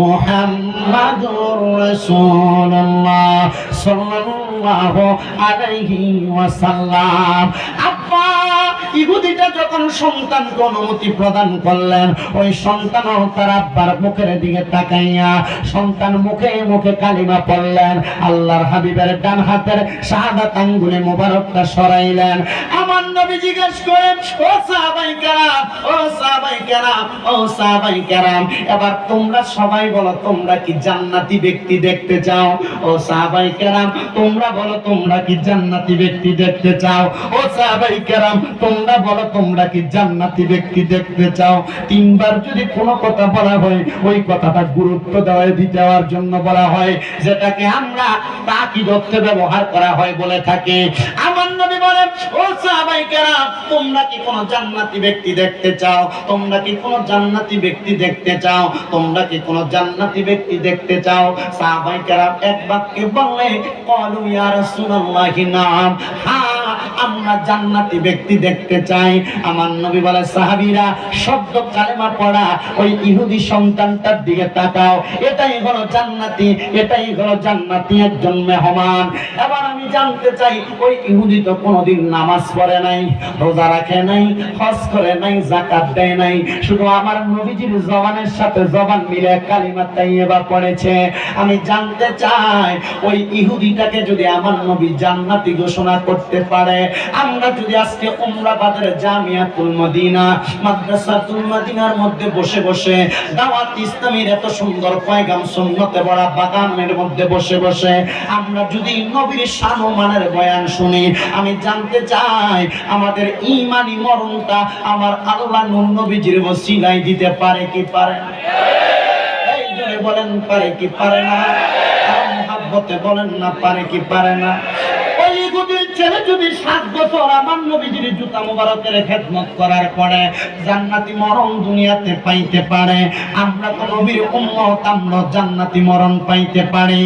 মুহাম্মাদুর রাসূলুল্লাহ সাল্লাল্লাহু আলাইহি ওয়াসাল্লাম। আব্বা, ইহুদিটা যখন সন্তানকে অনুমতি প্রদান করলেন, ওই সন্তানও তার আব্বার মুখের দিকে তাকাইয়া সন্তান মুখে মুখে কালিমা পড়লেন, আল্লাহর হাবিবের ডান হাতের শাহাদাত আঙ্গুলে মোবারকটা সরাইলেন। আমার জিজ্ঞেস করেন ও সাহাবাই কেরাম, ও সাহাবাই কেরাম এবার তোমরা সবাই বলো, তোমরা কি জান্নাতি ব্যক্তি দেখতে চাও? ও সাহাবাই কেরাম, তোমরা বলো, তোমরা কি জান্নাতি ব্যক্তি দেখতে চাও? ও সাহাবাই কেরাম, তোমরা বলো, তোমরা কি জান্নাতি ব্যক্তি দেখতে চাও? তিনবার যদি কোনো কথা বলা হয়, ওই কথাটা গুরুত্ব দেওয়া দেওয়ার জন্য বলা হয়, যেটাকে আমরা ব্যবহার করা হয় বলে থাকে। আমার নবী বলেন, ও তোমরা কি কোনো জান্নাতি ব্যক্তি দেখতে চাও? তোমরা কি কোনো জান্নাতি ব্যক্তি দেখতে চাও? তোমরা কি কোনো জান্নাতি ব্যক্তি দেখতে চাও? সাহাবাই কেরাম এক বাক্যে বললে, কলু ইয়া রাসূলুল্লাহি, নাম। হ্যাঁ আমরা জান্নাতি ব্যক্তি দেখতে চাই। আমার নবী বলে, সাহাবীরা, শব্দ কালেমা পড়া ওই ইহুদি সন্তানটার দিকে তাকাও। এটাই হলো জান্নাতি, এটাই হলো জান্নাতি একজন মেহমান। এবার আমি জানতে চাই, ওই ইহুদি তো কোনোদিন নামাজ পড়ে নাই, রোজা রাখে নাই, হজ করে নাই জাকাত দেয় নাই। শুধু আমার নবীজির জবানের সাথে জবান মিলে কালিমা তাইয়েবা পড়েছে। আমি জানতে চাই, ওই ইহুদিটাকে যদি আমার নবী জান্নাতি ঘোষণা করতে পারে আমরা যদি আজকে উমরাবাদের জামিয়াতুল মদিনা, মাদ্রাসাতুল মদিনার মধ্যে বসে বসে, দাওয়াত ইসলামের এত সুন্দর পয়গাম সুন্নতে বড়া বাগানের মধ্যে বসে বসে, আমরা যদি নবীর শানমানের বয়ান শুনি, আমি জানতে চাই আমাদের ইমানি মরণটা আমার আল্লাহ নূর নবীজির ওসিলায় দিতে পারে কি পারে বলেন, পারে কি পারে না? মহাব্বতে বলেন না, পারে কি পারে না? ছেলে যদি সাত বছর আমার নবীজির জুতা মুবারকের খেদমত করার পরে জান্নাতি মরণ দুনিয়াতে পাইতে পারে, আমরা তো নবীর উম্মত, আমরা জান্নাতি মরণ পাইতে পারি।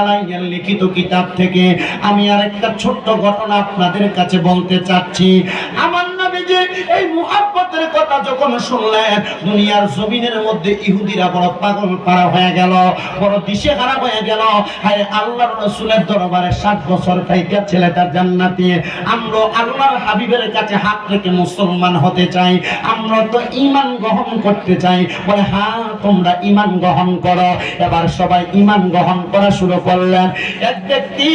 আলাইহির লিখিত কিতাব থেকে আমি ছোট্ট ঘটনা আপনাদের কাছে বলতে চাচ্ছি। আমার নবীজি এই মুহাব্বতের কথা যখন শুনলেন, দুনিয়ার জমিনের মধ্যে ইহুদিরা বড় পাগল পারা হয়ে গেল, বড় দিশে খারাপ হয়ে গেল। হায় আল্লাহর রাসূলের দরবারে 60 বছর থাইকা ছেলেটার জান্নাতি। আমরা আল্লাহর হাবিবের কাছে হাত রেখে মুসলমান হতে চাই। আমরা তো ঈমান গ্রহণ করতে চাই। বলে হ্যাঁ তোমরা ঈমান গ্রহণ করো। এবার সবাই ঈমান গ্রহণ করা শুরু করলেন। এক ব্যক্তি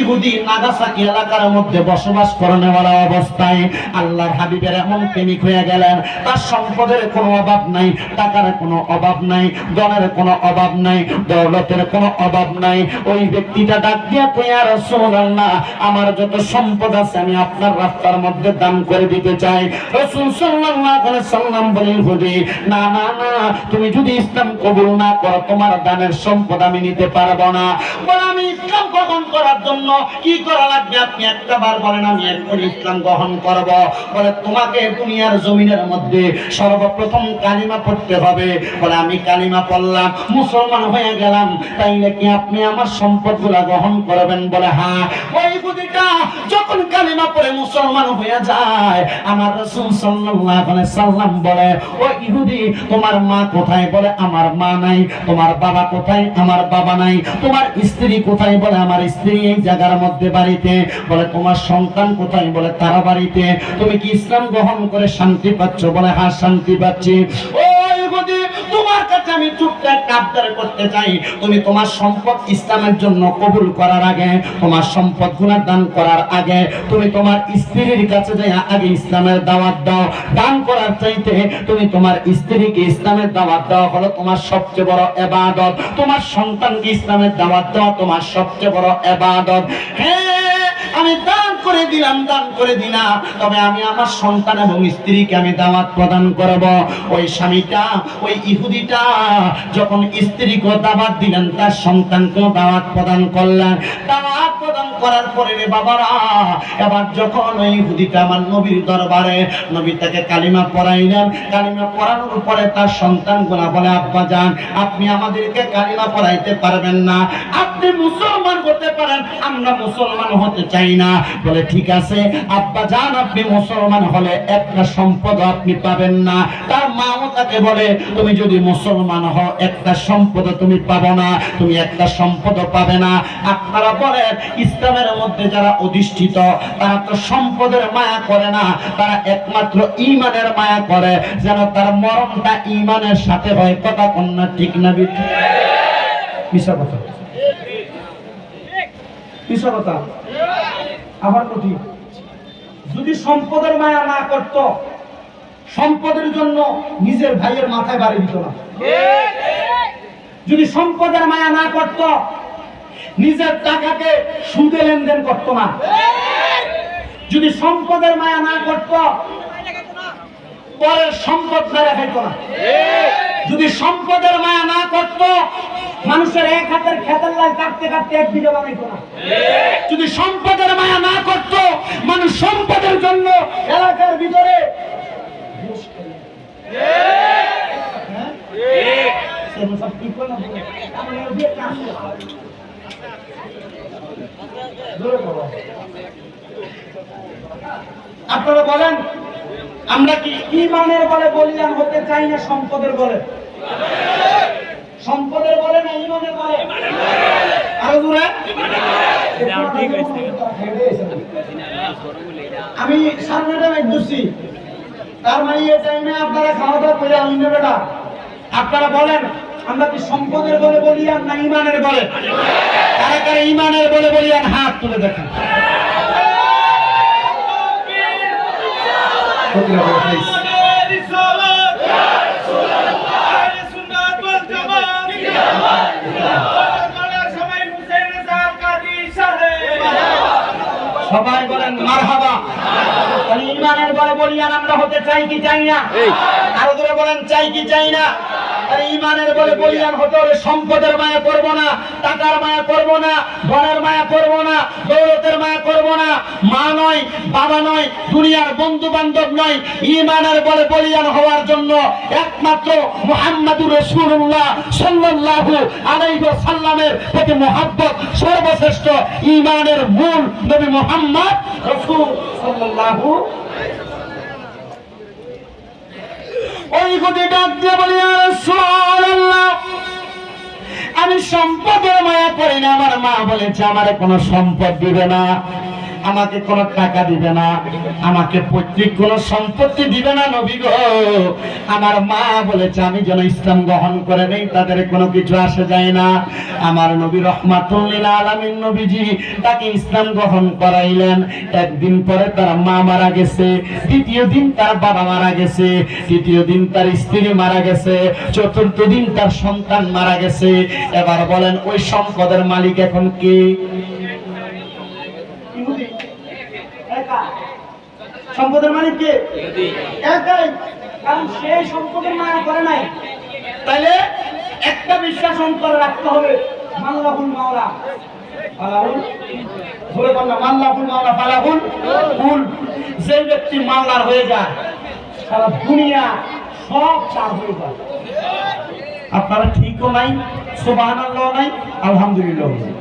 ইহুদি নাগাসাকি এলাকার মধ্যে বসবাস করনেওয়ালা অবস্থায় আল্লাহর হাবিবের এমন প্রেমিক হয়ে গেলেন। তার সম্পদের কোনো অভাব নাই, টাকার কোনো অভাব নাই, ধনের কোনো অভাব নাই, দৌলতের কোনো অভাব নাই। ওই ব্যক্তিটা ডাক দিয়া কইয়া রাসূলুল্লাহ, আমার যত সম্পদ আছে আমি আপনার রাস্তার মধ্যে দান করে দিতে চাই। রাসূল সাল্লাল্লাহু আলাইহি সাল্লাম বলেন হুদি না না না, তুমি যদি ইসলাম কবুল না করো, তোমার দানের সম্পদ আমি নিতে পারব না। আমি ইসলাম গ্রহণ করার জন্য কি করা লাগবে? আপনি একটা বার বলেন, আমি এখন ইসলাম গ্রহণ করব। বলে, তোমাকে দুনিয়ার জমিনের মধ্যে সর্বপ্রথম কালিমা পড়তে হবে। বলে, আমি কালিমা পড়লাম, মুসলমান হয়ে গেলাম। তাইলে কি আপনি আমার সম্পদগুলা গ্রহণ করবেন? বলে হ্যাঁ। যখন কালিমা পড়ে মুসলমান হয়ে যায়, আমার রাসূল সাল্লাল্লাহু সাল্লাম বলে, ও ইহুদি, তোমার মা কোথায়? বলে, আমার মা নাই, তোমার বাবা কোথায়? আমার বাবা নাই, তোমার স্ত্রী কোথায়? বলে, আমার স্ত্রী এই জায়গার মধ্যে বাড়িতে। বলে, তোমার সন্তান কোথায়? বলে, তারা বাড়িতে। তুমি কি ইসলাম গ্রহণ করে শান্তি পাচ্ছ বলে হ্যাঁ শান্তি পাচ্ছি। ইসলামের দাওয়াত দাও। দান করার চাইতে তুমি তোমার স্ত্রীকে ইসলামের দাওয়াত তোমার সবচেয়ে বড় এবাদত। তোমার সন্তানকে ইসলামের দাওয়াত দেওয়া তোমার সবচেয়ে বড় এবাদত। হ্যাঁ আমি দান করে দিলাম, দান করে দিলাম তবে আমি আমার সন্তান এবং স্ত্রীকে আমি দাওয়াত প্রদান করব। ওই স্বামীটা, ওই ইহুদিটা, যখন স্ত্রীকে দাওয়াত দিলেন, তার সন্তানকেও দাওয়াত প্রদান করলেন। দাওয়াত প্রদান করার পরে রে বাবারা, এবার যখন ওই ইহুদিটা আমার নবীর দরবারে, নবী তাকে কালিমা পড়াইলেন। কালিমা পড়ানোর পরে তার সন্তান গোনা বলে, আব্বা যান, আপনি আমাদেরকে কালিমা পড়াইতে পারবেন না। আপনি মুসলমান হতে পারেন, আমরা মুসলমান হতে চাই না। বলে, ঠিক আছে, আব্বা যান আপনি মুসলমান হলে একটা সম্পদ আপনি পাবেন না। তার মাও তাকে বলে, তুমি যদি মুসলমান হও, একটা সম্পদ তুমি পাবো না। তুমি একটা সম্পদ পাবে না। আপনারা বলেন, ইসলামের মধ্যে যারা অধিষ্ঠিত, তারা তো সম্পদের মায়া করে না। তারা একমাত্র ইমানের মায়া করে, যেন তার মরণটা ইমানের সাথে হয়। কথা কন্যা ঠিক না মিশা কথা। মিশা কথা। আবার কঠিন যদি সম্পদের মায়া না করত, সম্পদের জন্য নিজের ভাইয়ের মাথায় বাড়ি দিত না। যদি সম্পদের মায়া না করত, নিজের টাকাকে সুদে লেনদেন করত না। যদি সম্পদের মায়া না করত, পরের সম্পদ মেরে খাইত না। যদি সম্পদের মায়া না করত মানুষের এক হাতের খেতের লাই কাটতে কাটতে এক বিঘা বানাইতো না যদি সম্পদের মায়া না করত, মানুষ সম্পদের জন্য এলাকার ভিতরে। হ্যাঁ? বলো। আপনারা বলেন, আমরা কি ইমানের বলে বলিয়ান হতে চাই না সম্পদের বলে সম্পদের বলে আমি সামনে টাইমে দুসি তার মানে এই টাইমে আপনারা খাওয়া দাওয়া করে আমি আপনারা বলেন, আমরা কি সম্পদের বলে বলিয়ান না ইমানের বলে? কারা কারা ইমানের বলে বলিয়ান হাত তুলে দেখেন। সবাই বলেন মারহাবা। তাহলে ইমানের বলে বলিয়ান আমরা হতে চাই কি চাই না? আরও ধরে বলেন চাই কি চাই না? ইমানের বলে বলিয়ান সম্পদের মায়া না না, ধনের মায়া না মায়া না। মা নয়, বাবা নয়, দুনিয়ার নয় বলিয়ান হওয়ার জন্য একমাত্র মুহাম্মাদুর রাসূলুল্লাহ সাল্লাল্লাহু আলাইহি সাল্লামের প্রতি মহব্বত সর্বশ্রেষ্ঠ ইমানের মূল নবী মুহাম্মদ রাসূল ওই গতি ডাক দিয়ে বলি আমি সম্পদের মায়া করি না, আমার মা বলেছে, আমার কোনো সম্পদ দিবে না। আমাকে কোনো টাকা দিবে না, আমাকে পৈতৃক কোনো সম্পত্তি দিবে না নবী গো। আমার মা বলেছে, আমি যেন ইসলাম গ্রহণ করে নেই, তাদের কোনো কিছু আসে যায় না। আমার নবী রহমাতুল্লিল আলামিন নবীজি তাকে ইসলাম গ্রহণ করাইলেন। একদিন পরে তার মা মারা গেছে, দ্বিতীয় দিন তার বাবা মারা গেছে, তৃতীয় দিন তার স্ত্রী মারা গেছে, চতুর্থ দিন তার সন্তান মারা গেছে। এবার বলেন, ওই সম্পদের মালিক এখন কে ইহুদি। একা। সম্পদের মালিক কে? একাই কারণ সেই সম্পদের মায়া করে নাই। তাইলে একটা বিশ্বাস অন্তরে রাখতে হবে মাল্লাহুল মাওলা। যে ব্যক্তি মাওলার হয়ে যায় সারা দুনিয়া সব চার হয়ে যায়। আপনারা ঠিকও নাই সুবহানাল্লাহ নাই আলহামদুলিল্লাহ নাই।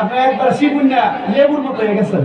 আপনি একবার শিবুন না লেবুর মতো হয়ে গেছেন।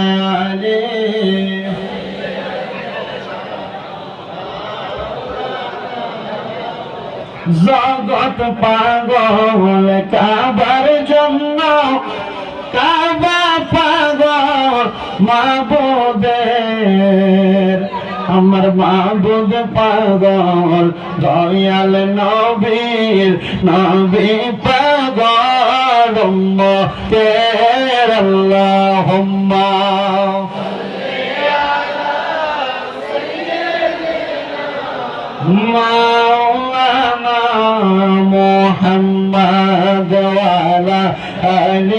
জগত পাগল, কাবার জন্য কাবা পাগল মাবুদের। আমার মাবুদ পাগল, দয়াল নবীর নবী পাগল তের মা محمد وعلى آل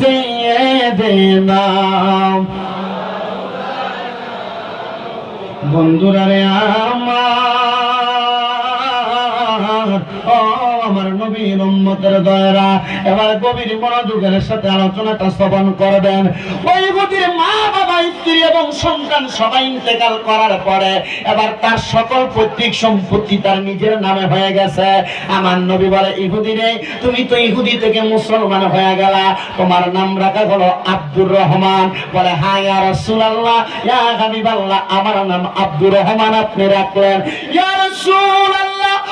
سيدنا বন্ধুরা রে আমার আমার নবীর উম্মতের দয়রা। এবার গভীর মনোযোগের সাথে আলোচনাটা শ্রবণ করবেন। ওই গতির মা বাবা, স্ত্রী এবং সন্তান সবাই ইন্তেকাল করার পরে এবার তার সকল পৈতৃক সম্পত্তি তার নিজের নামে হয়ে গেছে। আমার নবী বলে, ইহুদি রে, তুমি তো ইহুদি থেকে মুসলমান হয়ে গেলা। তোমার নাম রাখা হলো আব্দুর রহমান। বলে হ্যাঁ ইয়া রাসূলুল্লাহ, ইয়া হাবিবাল্লাহ, আমার নাম আব্দুর রহমান আপনি রাখলেন। ইয়া রাসূলুল্লাহ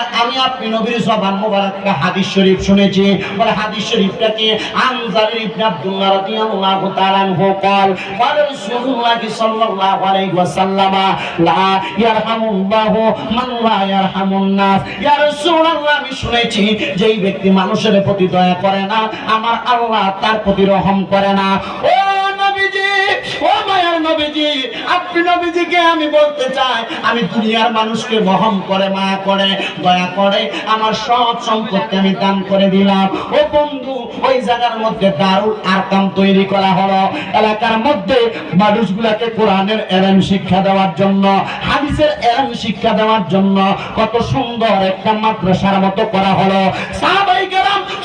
বলে আমি আপনি নবীর জবান মোবারক একটা হাদিস শরীফ শুনেছি বলে হাদিস শরীফটা কি আনজার ইবনে আব্দুল্লাহ রাদিয়াল্লাহু তাআলা আনহু قال قال رسول الله صلى الله عليه وسلم لا يرحم الله من لا يرحم الناس ইয়া রাসূলুল্লাহ আমি শুনেছি যেই ব্যক্তি মানুষের প্রতি দয়া করে না আমার আল্লাহ তার প্রতি রহম করে না ও নবীজি ও আমি বলতে চাই, আমি দুনিয়ার মানুষকে করে, মায়া করে, দয়া করে, আমার সব সম্পত্তি আমি দান করে দিলাম। ও বন্ধু ওই জায়গার মধ্যে দারুল আরকাম তৈরি করা হলো। এলাকার মধ্যে মানুষগুলাকে কোরআনের এলেম শিক্ষা দেওয়ার জন্য, হাদিসের এলেম শিক্ষা দেওয়ার জন্য কত সুন্দর একটা মাদ্রাসার মতো করা হলো।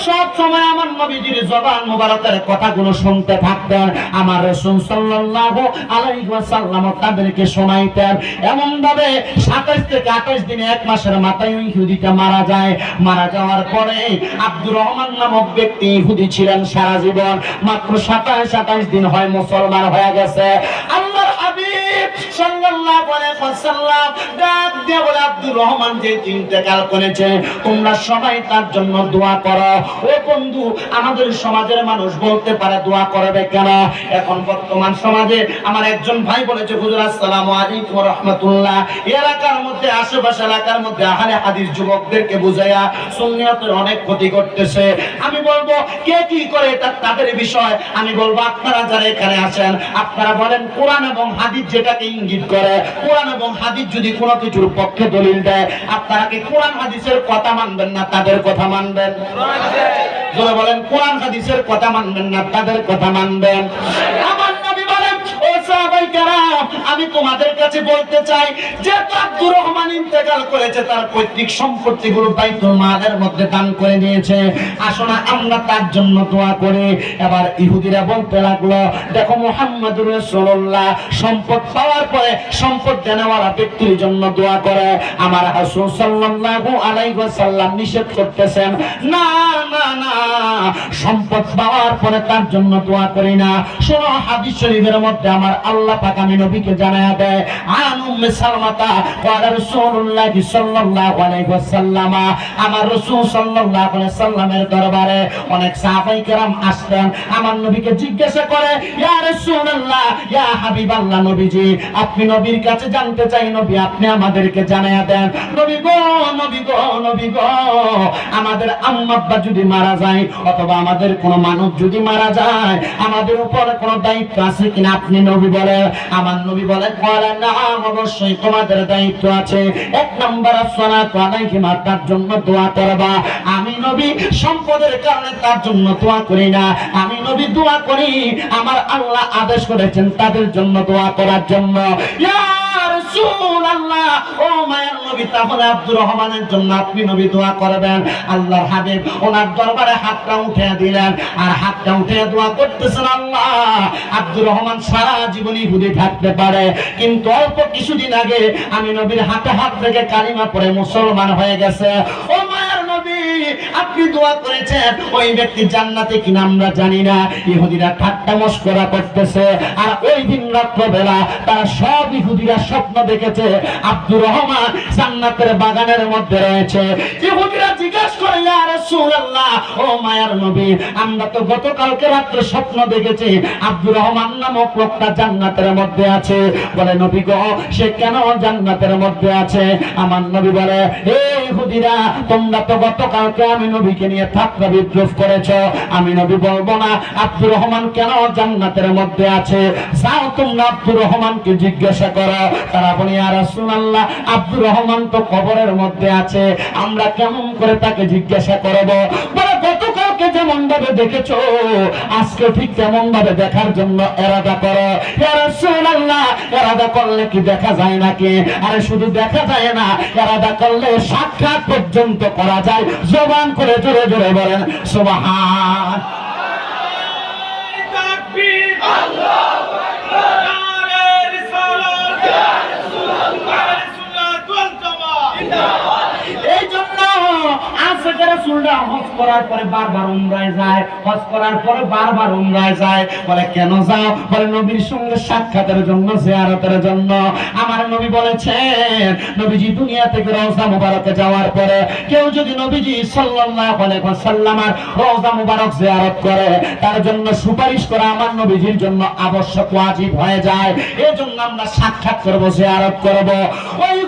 সব সময় আমার নবীজির জবান মুবারকের কথাগুলো শুনতে থাকতেন। আমার তাদেরকে শোনাইতেন। এমন ভাবে 27 থেকে 28 দিনে এক মাসের মাথায় ইহুদিটা মারা যায়। মারা যাওয়ার পরে আব্দুর রহমান নামক ব্যক্তি ইহুদি ছিলেন সারা জীবন। মাত্র 27 28 দিন হয় মুসলমান হয়ে গেছে। আল্লাহর হাবিব আমার একজন ভাই বলেছে এলাকার মধ্যে, আশেপাশে এলাকার মধ্যে আহলে হাদিস যুবকদেরকে বুঝাইয়া সুন্নিয়তের অনেক ক্ষতি করতেছে। আমি বলব, কে কি করে এটা তাদের বিষয়, আমি বলব, আপনারা যারা এখানে আছেন, আপনারা বলেন, কোরআন এবং হাদিস যেটাকে ইঙ্গিত করে। কোরআন এবং হাদিস যদি কোনো কিছুর পক্ষে দলিল দেয় আপনারা কি কোরআন হাদিসের কথা মানবেন না তাদের কথা মানবেন? বলেন কোরআন হাদিসের কথা মানবেন না তাদের কথা মানবেন? আমার আমি তোমাদের কাছে বলতে চাই, যে আব্দুর রহমান ইন্তেকাল করেছে, তার পৈতৃক সম্পত্তিগুলো বাইতুল মালের মধ্যে দান করে দিয়েছে। আমরা তার জন্য দোয়া করি। এবার ইহুদিরা বলতে লাগল, দেখো রাসূলুল্লাহ, সম্পদ পাওয়ার পরে সম্পদ দেনেওয়ালা ব্যক্তির জন্য দোয়া করে। আমার রাসূল সাল্লাল্লাহু আলাইহি নিষেধ করতেছেন, না না না, সম্পদ পাওয়ার পরে তার জন্য দোয়া করি না। শোনো, হাদিস শরীফের মধ্যে আমার আল্লাহ পাক আমি নবীকে জানায়া দেয়, আন উম্মে সালমাতা ওয়া রাসূলুল্লাহ সাল্লাল্লাহু আলাইহি ওয়াসাল্লাম। আমার রাসূল সাল্লাল্লাহু আলাইহি সাল্লামের দরবারে অনেক সাহাবাই কেরাম আসতেন। আমার নবীকে জিজ্ঞাসা করে, ইয়া রাসূলুল্লাহ, ইয়া হাবিবাল্লাহ নবীজি, আপনি নবীর কাছে জানতে চাই নবী, আপনি আমাদেরকে জানায়া দেন। নবী গো নবী গো নবী গো, আমাদের আম্মা আব্বা যদি মারা যায়, অথবা আমাদের কোনো মানুষ যদি মারা যায়, আমাদের উপরে কোনো দায়িত্ব আছে কিনা, আপনি নবী বলে, আমার নবী বলে অবশ্যই তোমাদের দায়িত্ব আছে। এক নম্বর তার জন্য দোয়া করবা। আমি নবী, সম্পদের কারণে তার জন্য দোয়া করি না। আমি নবী দোয়া করি, আমার আল্লাহ আদেশ করেছেন তাদের জন্য দোয়া করার জন্য। ও মায়ের নবী তাহলে আব্দুর রহমানের জন্য আপনি নবী দোয়া করবেন। আল্লাহর হাবিব ওনার দরবারে হাতটা উঠে দিলেন আর হাতটা উঠে দোয়া করতেছেন আল্লাহ। আব্দুর রহমান সারা জীবনই হুদি থাকতে পারে, কিন্তু অল্প কিছুদিন আগে আমি নবীর হাতে হাত থেকে কালিমা পড়ে মুসলমান হয়ে গেছে। ও মায়ের নবী, আপনি দোয়া করেছেন, ওই ব্যক্তি জান্নাতে কিনা আমরা জানি না। ইহুদিরা ঠাট্টা মস্করা করতেছে, আর ওই দিন রাত্রবেলা তারা সব ইহুদিরা স্বপ্ন দেখেছে, আব্দুর রহমান জান্নাতের বাগানের মধ্যে রয়েছে। ইহুদিরা জিজ্ঞাসা করে, ইয়া রাসূলুল্লাহ, ও মায়ার নবী, আমরা তো গতকালকে রাত্রে স্বপ্ন দেখেছি, আব্দুর রহমান নামক লোকটা জান্নাতের মধ্যে আছে। বলে, নবী গো, সে কেন জান্নাতের মধ্যে আছে? আমার নবী বলে এই ইহুদিরা, তোমরা তো গতকালকে আমি নবীকে নিয়ে ঠাট্টা বিদ্রোহ করেছ। আমি নবী বলব না, আব্দুর রহমান কেন জান্নাতের মধ্যে আছে? যাও তোমরা আব্দুর রহমানকে জিজ্ঞাসা করো। তারা বলি আর রাসূলুল্লাহ, আব্দুর রহমান তো কবরের মধ্যে আছে। আমরা কেমন করে তাকে জিজ্ঞাসা করব? বলে ভাবে দেখেছ, আজকে ঠিক ভাবে দেখার জন্য করো। করলে কি দেখা যায় আরে, শুধু দেখা যায় না করলে সাক্ষাৎ পর্যন্ত করা যায়। জবান করে জোরে জোরে বলেন আল্লাহু আকবার নারে রিসালাত ইয়া রাসূলুল্লাহ সুন্নাত ওয়াল জামাত যাওয়ার পরে কেউ যদি নবীজি সাল্লাল্লাহু আলাইহি মুবারক জিয়ারত করে, তার জন্য সুপারিশ করা আমার নবীজির জন্য আবশ্যক, ওয়াজিব হয়ে যায়। এজন্য আমরা সাক্ষাৎ করব, জিয়ারত করব। ওই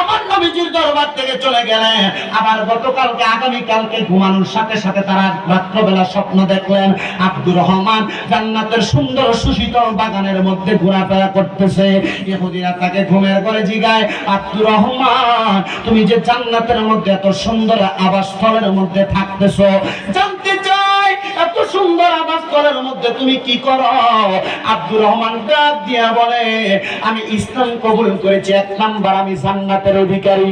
আমার নবীজির দরবার থেকে চলে গেলেন। আবার গতকালকে ঘুমানোর সাথে সাথে তারা রাত্রবেলা স্বপ্ন দেখলেন, আব্দুর রহমান জান্নাতের সুন্দর সুশীতল বাগানের মধ্যে ঘোরাফেরা করতেছে। ইহুদিরা তাকে ঘুমের ঘরে জিগায়, আব্দুর রহমান, তুমি যে জান্নাতের মধ্যে এত সুন্দর আবাসস্থলের মধ্যে থাকতেছো, জানতে এত সুন্দর আবাসস্থলের মধ্যে তুমি কি করো? আব্দুর রহমান ডাক দিয়া বলে, আমি ইসলাম কবুল করেছি, এক নাম্বার আমি জান্নাতের অধিকারী।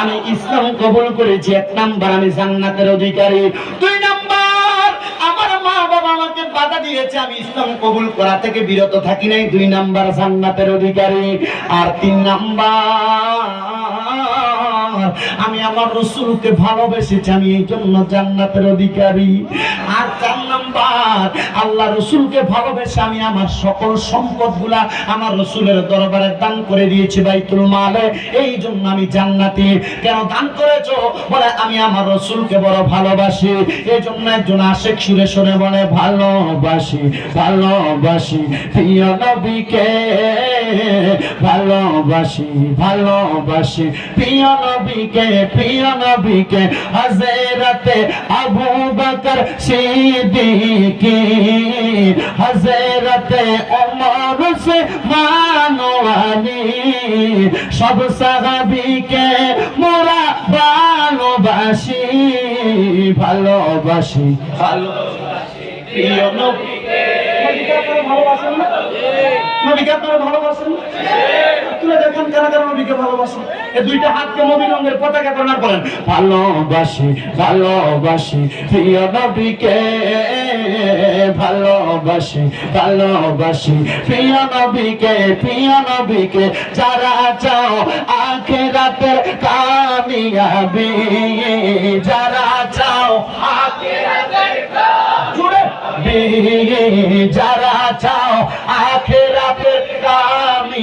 আমি ইসলাম কবুল করেছি, এক নাম্বার আমি জান্নাতের অধিকারী। দুই নাম্বার, আমার মা বাবা আমাকে বাধা দিয়েছে, আমি ইসলাম কবুল করা থেকে বিরত থাকি নাই। দুই নাম্বার, জান্নাতের অধিকারী। আর তিন নাম্বার আমি আমার রসুলকে ভালোবেসেছি আমি এই জন্য জান্নাতের অধিকারী। আর নাম্বার আল্লাহ রসুলকে ভালোবেসে আমি আমার সকল সম্পদগুলা আমার রসুলের দরবারে দান করে দিয়েছি বাইতুল মালে। এই জন্য আমি জান্নাতি। কেন দান করেছ? বলে আমি আমার রসুলকে বড় ভালোবাসি। এই জন্য একজন আশেক সুরে সুরে বলে, ভালোবাসি ভালোবাসি, প্রিয় নবীকে, ভালোবাসি ভালোবাসি, প্রিয় নবীকে প্রিয় নবীকে হজরতে আবু বকর সিদ্দিকী হজরতে ওমর সে মানওয়ানি সব সাহাবীকে মোরা ভালোবাসি ভালোবাসি ভালোবাসি। প্রিয় নবীকে ভালোবাসেন না? নবীকে আপনারা ভালোবাসেন? তুলে দেখেন কেন কেন নবীকে ভালোবাসেন। এই দুইটা হাতকে পতাকা করেন ভালোবাসি ভালোবাসি, প্রিয় নবীকে, ভালোবাসি ভালোবাসি, প্রিয় নবীকে প্রিয় নবীকে, যারা চাও আখেরাতের কামিয়াবি, যারা চাও আখেরাতের জুড়ে যারা চাও আখেরাতের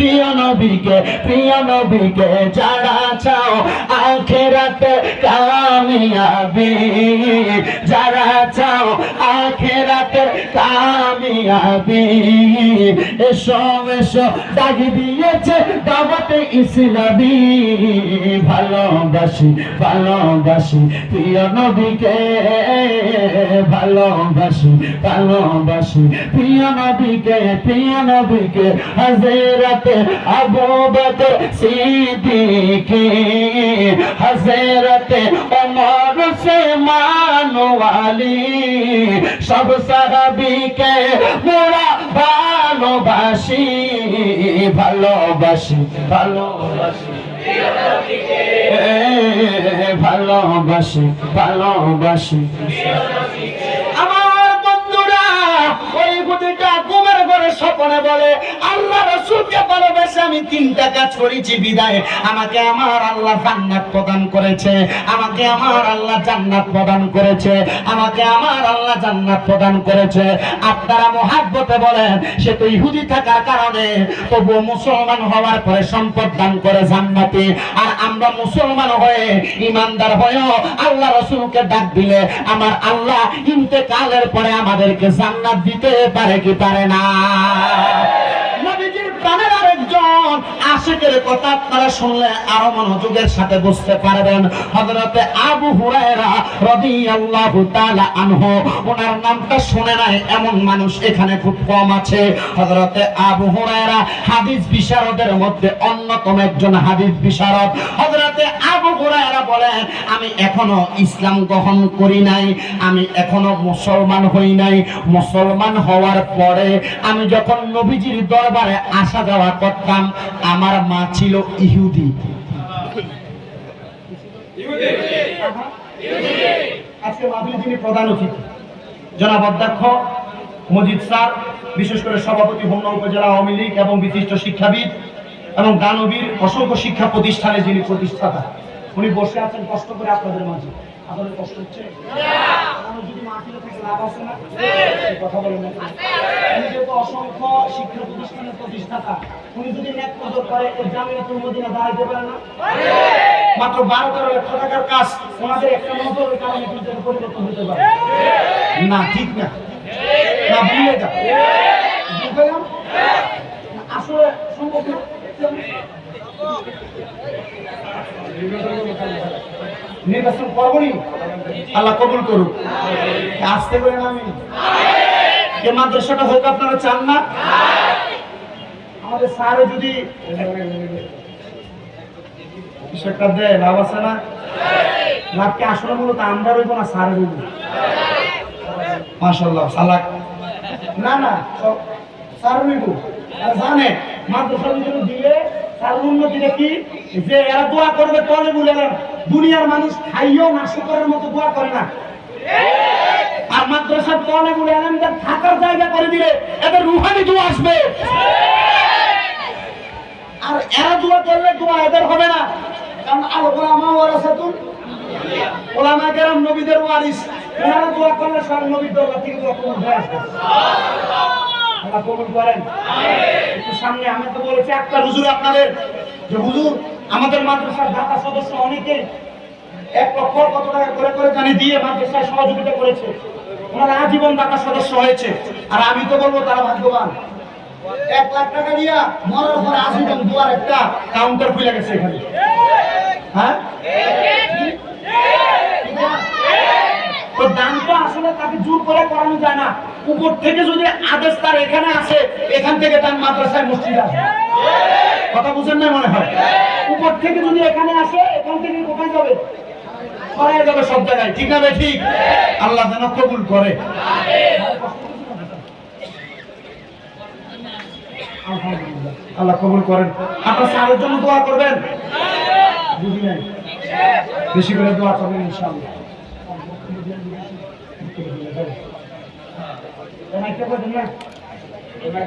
প্রিয় নবীকে প্রিয় নবীকে যারা চাও আখেরাতে কামিয়াবি। যারা চাও আখেরাতের কামিয়াবি। এসো এসো ডাকি দিয়েছে ইসলামী। ভালোবাসি ভালোবাসি প্রিয় নবীকে, ভালোবাসি ভালোবাসি প্রিয় নবীকে প্রিয় নবীকে। হাজেরাতে আবু বকর সিদ্দিকে হাজেরাতে ওমর সে মানওয়ালি সব সাহাবিকে মোরা ভালোবাসি ভালোবাসি ভালোবাসি। ভালোবাসি ভালোবাসি। আমার বন্ধুরা, ওই বুদ্ধিটা ঘুমের ঘরে আমি তিনটা কাজ করেছি বিদায়। আমাকে আমার আল্লাহ জান্নাত প্রদান করেছে। আমাকে আমার আল্লাহ জান্নাত প্রদান করেছে। আমাকে আমার আল্লাহ জান্নাত প্রদান করেছে। আপনারা মহাব্বতে বলেন, সে তো ইহুদি থাকার কারণে তবুও মুসলমান হওয়ার পরে সম্পদ দান করে জান্নাতে। আর আমরা মুসলমান হয়ে ইমানদার হয়েও আল্লাহ রসুলকে ডাক দিলে আমার আল্লাহ ইন্তেকালের পরে আমাদেরকে জান্নাত দিতে পারে কি পারে না? নবীজির প্রাণের আশেকের কথা আপনারা শুনলে আরও মনোযোগের সাথে বুঝতে পারবেন আবু ওনার নামটা শুনে নাই, এমন মানুষ এখানে খুব কম আছে। হযরতে আবু হুরায়রা হাদিস বিশারদের মধ্যে অন্যতম একজন হাদিস বিশারদ। আবু হুরায়রা বলেন, আমি এখনও ইসলাম গ্রহণ করি নাই, আমি এখনও মুসলমান হই নাই। মুসলমান হওয়ার পরে আমি যখন নবীজির দরবারে আসা যাওয়া করতাম, আমার মা ছিল ইহুদি। বিশেষ করে সভাপতি হোমনা উপজেলা আওয়ামী লীগ এবং বিশিষ্ট শিক্ষাবিদ এবং দানবীর অসংখ্য শিক্ষা প্রতিষ্ঠানে যিনি প্রতিষ্ঠাতা, উনি বসে আছেন কষ্ট করে আপনাদের মাঝে। আপনাদের কষ্ট হচ্ছে? কথা অসংখ্য শিক্ষা প্রতিষ্ঠানের প্রতিষ্ঠাতা, উনি যদি করে না। মাত্র কাজ একটা কারণে হতে পারে। না, ঠিক না। না আসলে নির্বাচন করবনি আল্লাহ কবুল করুক। আসতে পারেন আমি যে মাদ্রাসাটা হোক আপনারা চান না? আমাদের স্যারে যদি কিছু দেয় লাভ আছে না? লাভকে আসলে মূলত আমরা রইব না স্যারে রইব? মাশাল্লাহ সালাক। না না সব স্যার রইব। জানে দিলে তার যে এরা করবে দুনিয়ার মানুষ খাইও নাশকরের মতো দোয়া করে না। আর মাদ্রাসার তলে বলে আলমদের থাকার জায়গা করে দিলে এদের রুহানি দোয়া আসবে। আর এরা দোয়া করলে দোয়া এদের হবে না। কারণ আল ওলামা ওয়ারাসাতুল ওলামা কেরাম নবীদের ওয়ারিস। এনারা দোয়া করলে সব নবীর দরবার থেকে দোয়া কবুল হয়ে আসবে। আল্লাহ কবুল করেন একটু সামনে, আমি তো বলেছি একটা হুজুর আপনাদের, যে হুজুর, আমাদের মাদ্রাসার দাতা সদস্য অনেকে এক লক্ষ কত টাকা করে করে জানি দিয়ে মাদ্রাসায় সহযোগিতা করেছে। ওনারা আজীবন দাতা সদস্য হয়েছে। আর আমি তো বলব তারা ভাগ্যবান। এক লাখ টাকা দিয়া মরার পরে আজীবন দুয়ার একটা কাউন্টার খুলে গেছে এখানে। হ্যাঁ? তো দানটা আসলে তাকে জোর করে করানো যায় না। উপর থেকে যদি আদেশ তার এখানে আসে, এখান থেকে তার মাদ্রাসায় মসজিদ আসে কথা বুঝেন না মনে হয়? উপর থেকে যদি এখানে আসে, এখান থেকে কোথায় যাবে? আপনার জন্য দোয়া করবেন? বুঝি নাই বেশি করে দোয়া করবেন, ইনশাআল্লাহ। जमा क्या बोल रहे हैं जमा